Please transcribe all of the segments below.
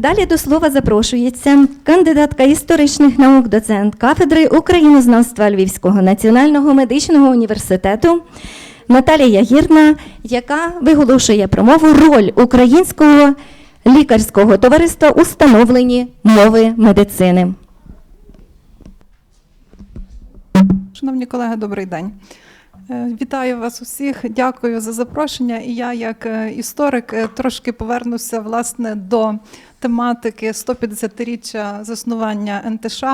Далі до слова запрошується кандидатка історичних наук, доцент кафедри українознавства Львівського національного медичного університету Наталія Гірна, яка виголошує промову роль українського лікарського товариства у становленні мови медицини. Шановні колеги, добрий день. Е, Вітаю вас усіх, дякую за запрошення. І я, як е, історик, е, трошки повернуся власне до тематики 150-річчя заснування НТШ,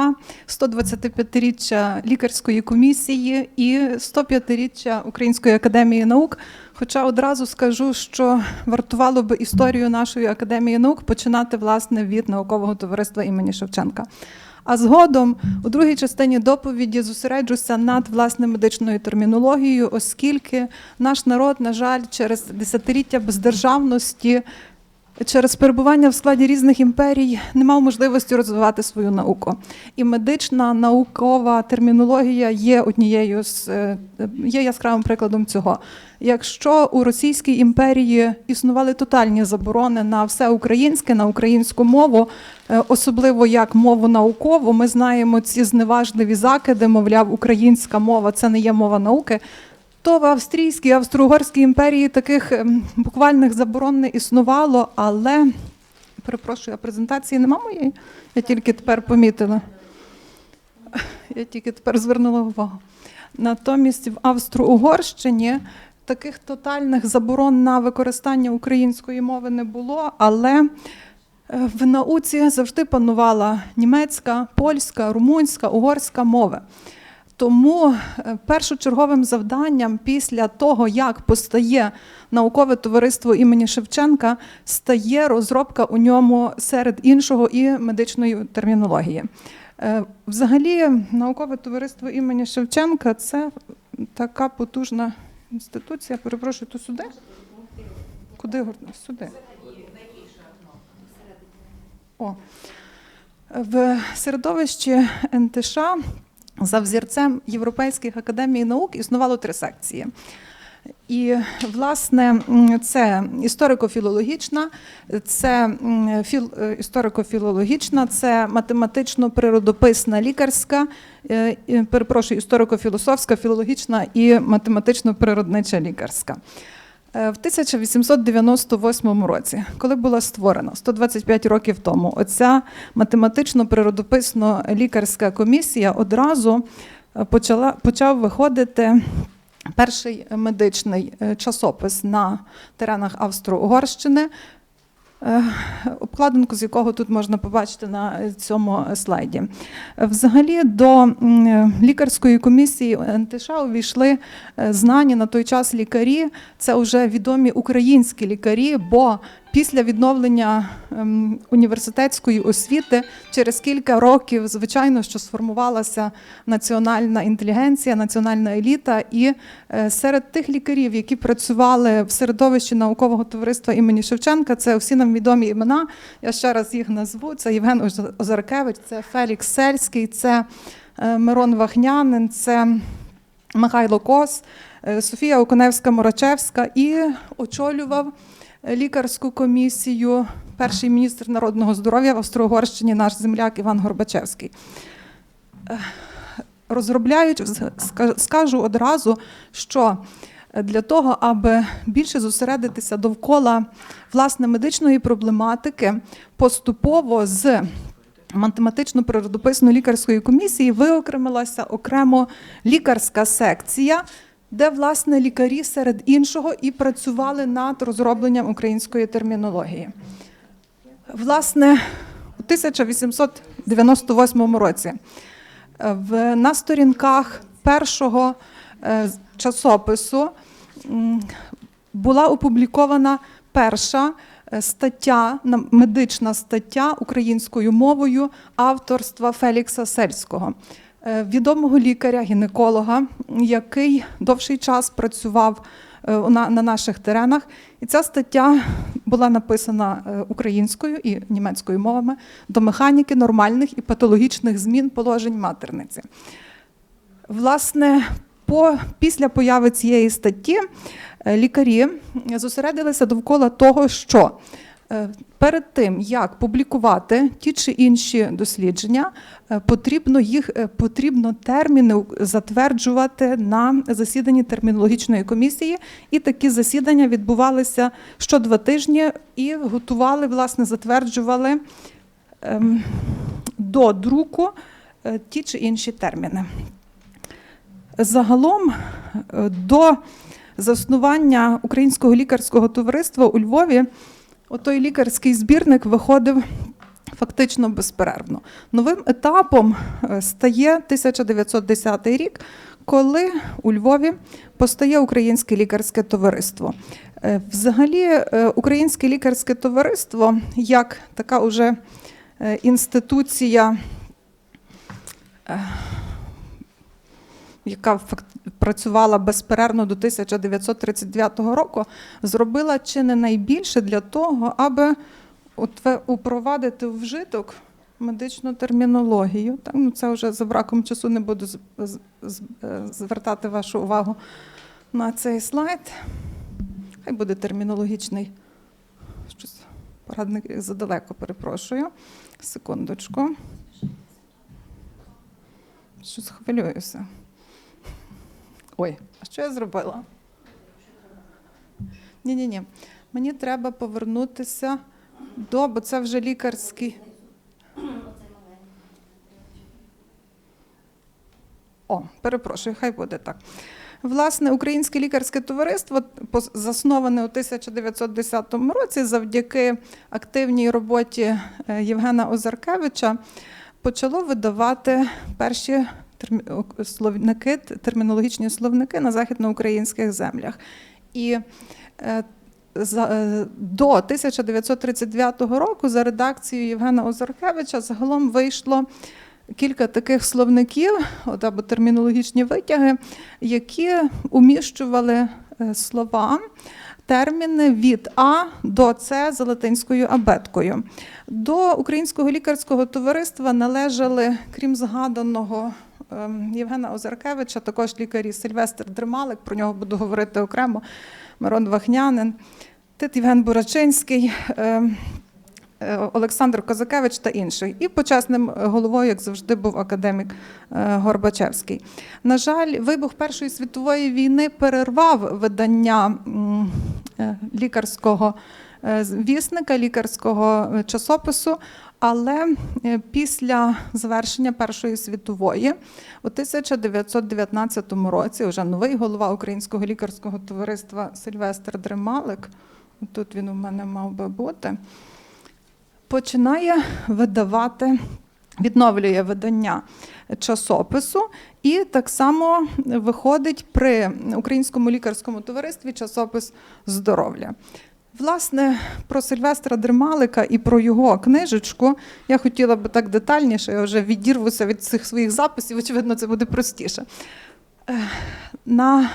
125-річчя лікарської комісії і 105-річчя Української академії наук. Хоча одразу скажу, що вартувало би історію нашої академії наук починати власне від наукового товариства імені Шевченка. А згодом у другій частині доповіді зосереджуся над власне медичною термінологією, оскільки наш народ, на жаль, через десятиліття бездержавності, через перебування в складі різних імперій не мав можливості розвивати свою науку. І медична наукова термінологія є однією з е, є яскравим прикладом цього. Якщо у Російській імперії існували тотальні заборони на все українське, на українську мову, е, особливо як мову наукову, ми знаємо ці зневажливі закиди, мовляв, українська мова це не є мова науки. То в Австрійській, Австро-Угорській імперії таких ем, буквальних заборон не існувало, але перепрошую, а презентації нема моєї? Я тільки тепер помітила. Я тільки тепер звернула увагу. Натомість в Австро-Угорщині таких тотальних заборон на використання української мови не було, але е, в науці завжди панувала німецька, польська, румунська, угорська мови. Тому е, першочерговим завданням після того, як постає наукове товариство імені Шевченка, стає розробка у ньому серед іншого і медичної термінології. Е, Взагалі, наукове товариство імені Шевченка це така потужна інституція. Перепрошую, то сюди? Куди? Сюди. О. В середовищі НТШ за взірцем Європейських академій наук існувало три секції. І, власне, це історико-філологічна, це філ, е, історико-філологічна, це математично-природописна лікарська, е, перепрошую, історико-філософська, філологічна і математично-природнича лікарська. Е, В 1898 році, коли була створена 125 років тому, оця математично-природописно-лікарська комісія одразу е, почала почав виходити перший медичний е, часопис на теренах Австро-Угорщини. Е, Обкладинку з якого тут можна побачити на цьому слайді. Взагалі до лікарської комісії НТШ увійшли е, знані на той час лікарі. Це вже відомі українські лікарі, бо після відновлення ем, університетської освіти через кілька років, звичайно, що сформувалася національна інтелігенція, національна еліта, і е, серед тих лікарів, які працювали в середовищі наукового товариства імені Шевченка, це всі нам відомі імена. Я ще раз їх назву. Це Євген Оз- Озаркевич, це Фелікс Сельський, це е, Мирон Вахнянин, це Михайло Кос, е, Софія Оконевська-Морачевська і очолював лікарську комісію перший міністр народного здоров'я в Австро-Угорщині, наш земляк Іван Горбачевський. Е, Розробляють, скажу одразу, що для того, аби більше зосередитися довкола власне медичної проблематики, поступово з математично-природописної лікарської комісії виокремилася окремо лікарська секція, де власне лікарі серед іншого і працювали над розробленням української термінології. Власне, у 1898 році е, в, на сторінках першого е, часопису була опублікована перша е, стаття, медична стаття українською мовою авторства Фелікса Сельського, відомого лікаря, гінеколога, який довший час працював е, на, на наших теренах. І ця стаття була написана е, українською і німецькою мовами до механіки нормальних і патологічних змін положень матерниці. Власне, по, після появи цієї статті е, лікарі зосередилися довкола того, що Е, Перед тим як публікувати ті чи інші дослідження, е, потрібно їх е, потрібно терміни затверджувати на засіданні термінологічної комісії. І такі засідання відбувалися що два тижні і готували, власне, затверджували ем, до друку е, ті чи інші терміни. Загалом е, до заснування Українського лікарського товариства у Львові отой лікарський збірник виходив фактично безперервно. Новим етапом е, стає 1910 рік, коли у Львові постає Українське лікарське товариство. Е, Взагалі, е, Українське лікарське товариство як така уже інституція. Яка працювала безперервно до 1939 року, зробила чи не найбільше для того, аби упровадити вжиток медичну термінологію. Так, ну це вже за браком часу не буду е, звертати вашу увагу на цей слайд. Хай буде термінологічний. Щось порадник задалеко, перепрошую. Секундочку. Щось хвилююся. Ой, а що я зробила? Ні-ні ні. Мені треба повернутися до, бо це вже лікарський. О, перепрошую, хай буде так. Власне, Українське лікарське товариство, засноване у 1910 році завдяки активній роботі е, Євгена Озаркевича, почало видавати перші словники, термінологічні словники на західноукраїнських землях. І е, е, до 1939 року за редакцією Євгена Озаркевича загалом вийшло кілька таких словників от, або термінологічні витяги, які уміщували е, слова, терміни від А до С за латинською абеткою. До Українського лікарського товариства належали, крім згаданого Євгена Озаркевича, також лікарі Сильвестр Дремалик, про нього буду говорити окремо, Мирон Вахнянин, Тит Євген Бурачинський. ем, е, Олександр Козакевич та інших. І почесним головою, як завжди, був академік е, Горбачевський. На жаль, вибух Першої світової війни перервав видання е, лікарського вісника, лікарського е, часопису. Але е, після завершення Першої світової, у 1919 році, вже новий голова Українського лікарського товариства Сильвестр Дремалик, тут він у мене мав би бути, починає видавати, відновлює видання часопису, і так само виходить при Українському лікарському товаристві часопис здоров'я. Власне, про Сильвестра Дремалика і про його книжечку я хотіла би так детальніше, я вже відірвуся від цих своїх записів, очевидно, це буде простіше. Е, На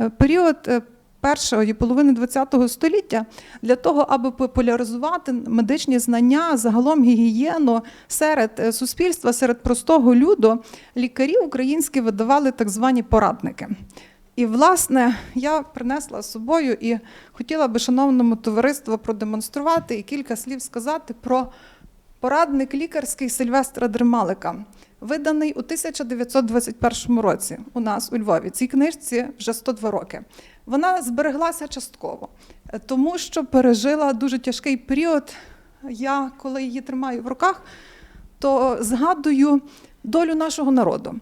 е, період е, першої половини ХХ століття для того, аби популяризувати медичні знання, загалом гігієну серед суспільства, серед простого люду, лікарі українські видавали так звані порадники. І, власне, я принесла з собою і хотіла би шановному товариству продемонструвати і кілька слів сказати про порадник лікарський Сильвестра Дремалика, виданий у 1921 році у нас у Львові. Цій книжці вже 102 роки. Вона збереглася частково, тому що пережила дуже тяжкий період. Я, коли її тримаю в руках, то згадую долю нашого народу,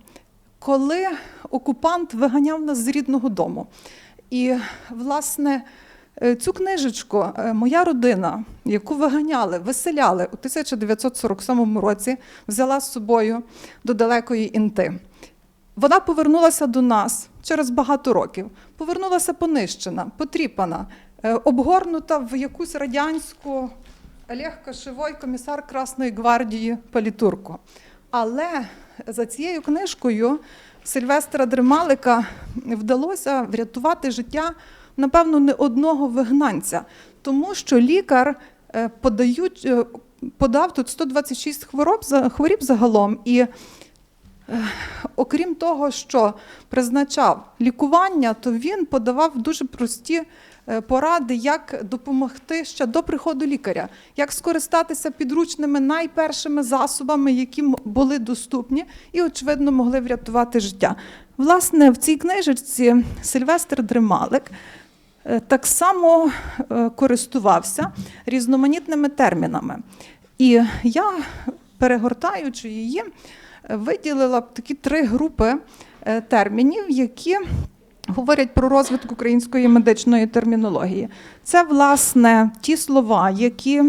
коли окупант виганяв нас з рідного дому. І, власне, е, цю книжечку е, моя родина, яку виганяли, виселяли у 1947 році, взяла з собою до далекої інти. Вона повернулася до нас через багато років. Повернулася понищена, потріпана, е, обгорнута в якусь радянську Олег Кошевой, комісар Красної гвардії Палітурку. Але за цією книжкою Сильвестра Дремалика вдалося врятувати життя, напевно, не одного вигнанця, тому що лікар е, подають, е, подав тут 126 хвороб, хворіб загалом. І окрім того, що призначав лікування, то він подавав дуже прості е, поради, як допомогти ще до приходу лікаря, як скористатися підручними найпершими засобами, які були доступні і, очевидно, могли врятувати життя. Власне, в цій книжечці Сильвестр Дремалик е, так само е, користувався різноманітними термінами. І я, перегортаючи її, е, виділила такі три групи е, термінів, які говорять про розвиток української медичної термінології. Це, власне, ті слова, які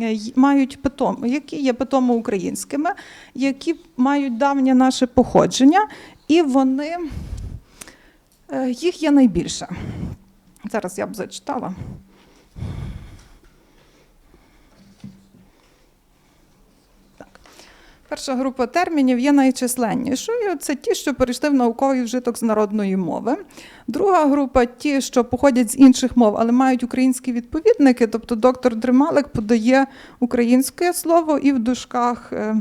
е, мають питом, які є питомо українськими, які мають давнє наше походження, і вони е, їх є найбільше. Зараз я б зачитала. Перша група термінів є найчисленнішою. Це ті, що перейшли в науковий вжиток з народної мови. Друга група ті, що походять з інших мов, але мають українські відповідники. Тобто доктор Дремалик подає українське слово і в дужках е,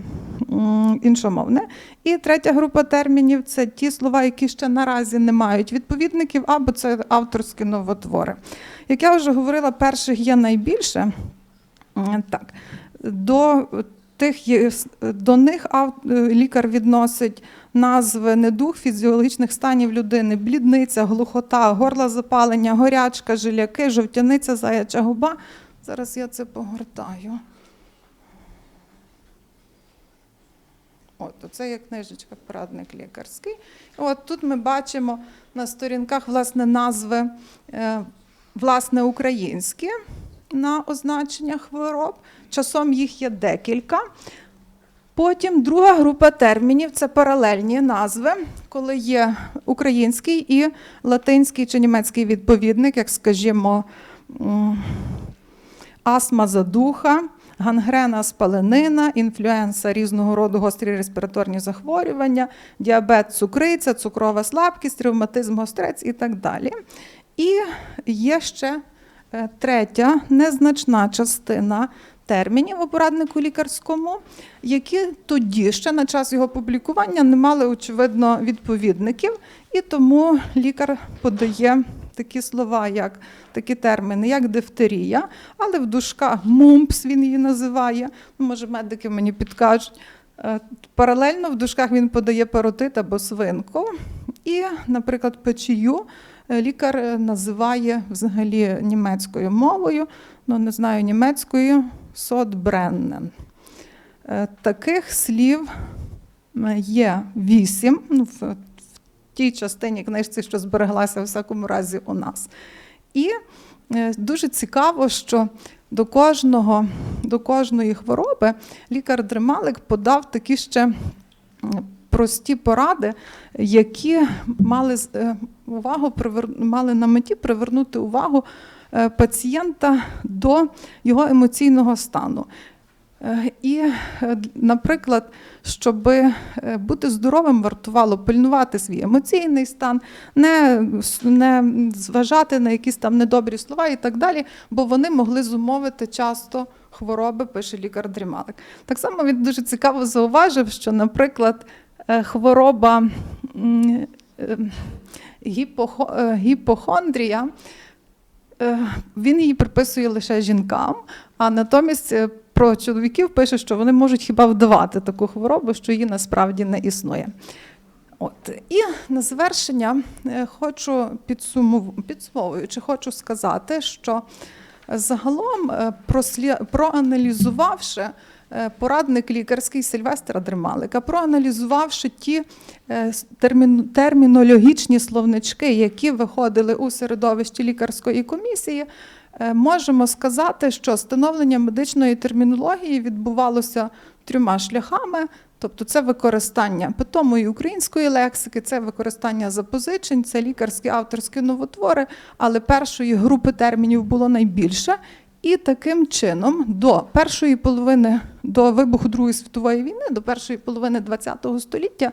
іншомовне. І третя група термінів це ті слова, які ще наразі не мають відповідників, або це авторські новотвори. Як я вже говорила, перших є найбільше. Так. До тих є- до них е, лікар відносить назви недуг фізіологічних станів людини: блідниця, глухота, горло запалення, горячка, жиляки, жовтяниця, заяча губа. Зараз я це погортаю. От, це є книжечка Порадник лікарський. От тут ми бачимо на сторінках власне назви е, власне українські на означення хвороб. Часом їх є декілька. Потім друга група термінів це паралельні назви, коли є український і латинський чи німецький відповідник, як скажімо, астма задуха, гангрена спаленина, інфлюенса різного роду гострі респіраторні захворювання, діабет, цукриця, цукрова слабкість, ревматизм, гострець і так далі. І є ще третя незначна частина термінів у пораднику лікарському, які тоді ще на час його публікування не мали очевидно відповідників, і тому лікар подає такі слова, як такі терміни, як дифтерія, але в дужках мумпс він її називає. Ну, Може, медики мені підкажуть. Е, Паралельно в дужках він подає паротит або свинку. І, наприклад, печію е, лікар е, називає взагалі німецькою мовою, ну не знаю німецькою сотбреннен. Е, Таких слів е, є вісім ну, в, тій частині книжці, що збереглася в всякому разі у нас. І е, дуже цікаво, що до кожного, до кожної хвороби лікар Дремалик подав такі ще прості поради, які мали е, увагу мали на меті привернути увагу е, пацієнта до його емоційного стану. Е, І, е, наприклад, щоб бути здоровим, вартувало пильнувати свій емоційний стан, не, не зважати на якісь там недобрі слова і так далі, бо вони могли зумовити часто хвороби, пише лікар Дрімалик. Так само він дуже цікаво зауважив, що, наприклад, хвороба е, гіпохо- гіпохондрія. Е, Він її приписує лише жінкам, а натомість е, про чоловіків пише, що вони можуть хіба вдавати таку хворобу, що її насправді не існує. От. І на завершення хочу підсумов... підсумовуючи, хочу сказати, що загалом, проаналізувавши порадник лікарський Сильвестра Дремалика, проаналізувавши ті е, термін... термінологічні словнички, які виходили у середовищі лікарської комісії, е, можемо сказати, що становлення медичної термінології відбувалося трьома шляхами. Тобто це використання питомої української лексики, це використання запозичень, це лікарські авторські новотвори, але першої групи термінів було найбільше. І таким чином до першої половини до вибуху Другої світової війни, до першої половини ХХ століття,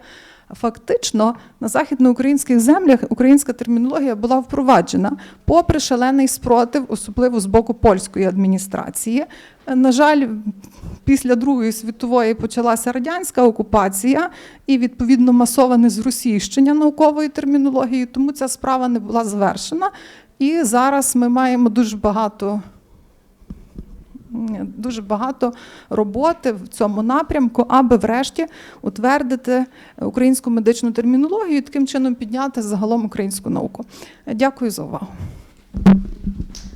фактично на західноукраїнських землях українська термінологія була впроваджена, попри шалений спротив, особливо з боку польської адміністрації. На жаль, після Другої світової почалася радянська окупація і відповідно масоване зросійщення наукової термінології, тому ця справа не була завершена. І зараз ми маємо дуже багато. Дуже багато роботи в цьому напрямку, аби врешті утвердити українську медичну термінологію і таким чином підняти загалом українську науку. Дякую за увагу.